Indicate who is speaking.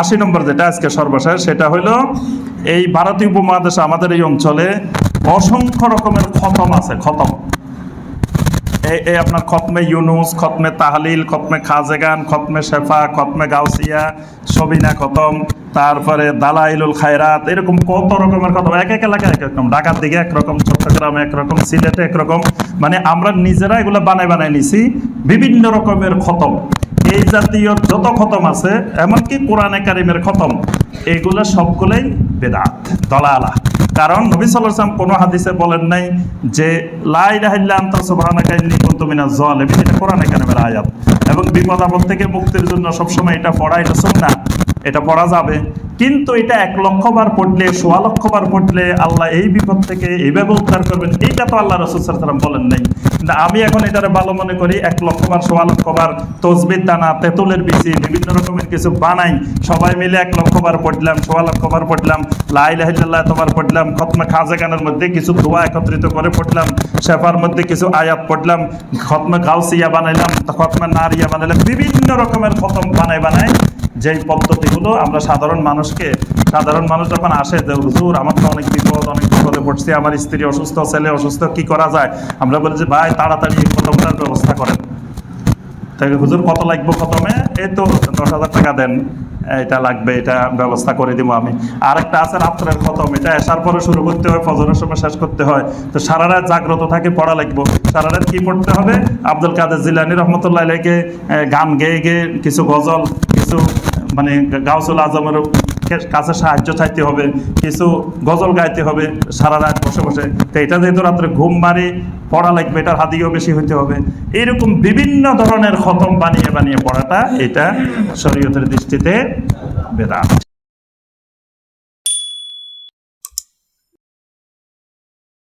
Speaker 1: আশি নম্বর যেটা আজকে সর্বশেষ, সেটা হলো এই ভারতীয় উপমহাদেশে আমাদের এই অঞ্চলে অসংখ্য রকমের খতম আছে, খতম। এই আপনার খতমে ইউনুস, খতমে তাহলিল, খতমে খাজেগান, খতমে শেফা, খতমে গাউসিয়া, সবিনা খতম, তারপরে দালাইলুল খায়রাত, এরকম কত রকমের খতম, এক এক এলাকায় এক রকম, ঢাকার দিকে একরকম চট্টগ্রামে একরকম সিলেটে একরকম মানে আমরা নিজেরা এগুলো বানাই বানাই নিছি, বিভিন্ন রকমের খতম। এই জাতীয় যত খতম আছে, এমনকি কোরআনে কারিমের খতম, এগুলো সবগুলোই বেদাত, দলালা। কারণ নবী সাল্লাম কোনো হাদিসে বলেন নাই যে লাই মিনাজ জালিমিন এটা কোরআনে কারিমের আয়াত। এবং বিপদ আপদ থেকে মুক্তির জন্য সবসময় এটা পড়া, এটা না এটা পড়া যাবে। কিন্তু এটা এক লক্ষ বার পড়লে, সোয়া লক্ষ বার পড়লে আল্লাহ এই বিপদ থেকে এইভাবে উদ্ধার করবেন। এইটা তো আল্লাহ রসুল সাল্লাম বলেন নাই। কিন্তু আমি এখন এটারে ভালো মনে করি, এক লক্ষ বার সোয়া লক্ষ বার তসবির দানা, তেঁতুলের বিচি, বিভিন্ন রকমের কিছু বানাই, সবাই মিলে এক লক্ষ বার পড়লাম, সোয়া লক্ষ বার পড়লাম লাই লাহিল্লাহ তোমার পড়লাম, খতমে খাজাগানের মধ্যে কিছু দোয়া একত্রিত করে পড়লাম, শেফার মধ্যে কিছু আয়াত পড়লাম, খতমে গাউসিয়া বানাইলাম, খতমে নারিয়া বানাইলাম, বিভিন্ন রকমের খতম বানাই বানাই যেই পদ্ধতিগুলো আমরা সাধারণ মানুষকে, সাধারণ মানুষ যখন আসে যে, হুজুর আমার তো অনেক বিপদ, অনেক বিপদে পড়ছি, আমার স্ত্রী অসুস্থ, ছেলে অসুস্থ, কি করা যায়? আমরা বলি যে, ভাই, তাড়াতাড়ি খতমটার ব্যবস্থা করেন। তাই হুজুর কত লাগবে খতমে এই তো দশ হাজার টাকা দেন, এটা লাগবে, এটা ব্যবস্থা করে দিব আমি। আর একটা আছে রাত্রের খতম এটা আসার পরে শুরু করতে হয়, ফজরের সময় শেষ করতে হয়। তো সারা রাত জাগ্রত থাকে, পড়া লাগবে। সারা রাত কি পড়তে হবে? আব্দুল কাদের জিলানি রহমতুল্লাহ গান গেয়ে গেয়ে কিছু গজল, কিছু মানে গাউসুল আজমের কাছে সাহায্য চাইতে হবে, কিছু গজল গাইতে হবে সারা রাত বসে বসে। তো এটা যেহেতু রাত্রে ঘুম মারে পড়া লাগবে, এটার হাদিও বেশি হইতে হবে। এরকম বিভিন্ন ধরনের খতম বানিয়ে বানিয়ে পড়াটা এটা শরীয়তের দৃষ্টিতে বেদাত।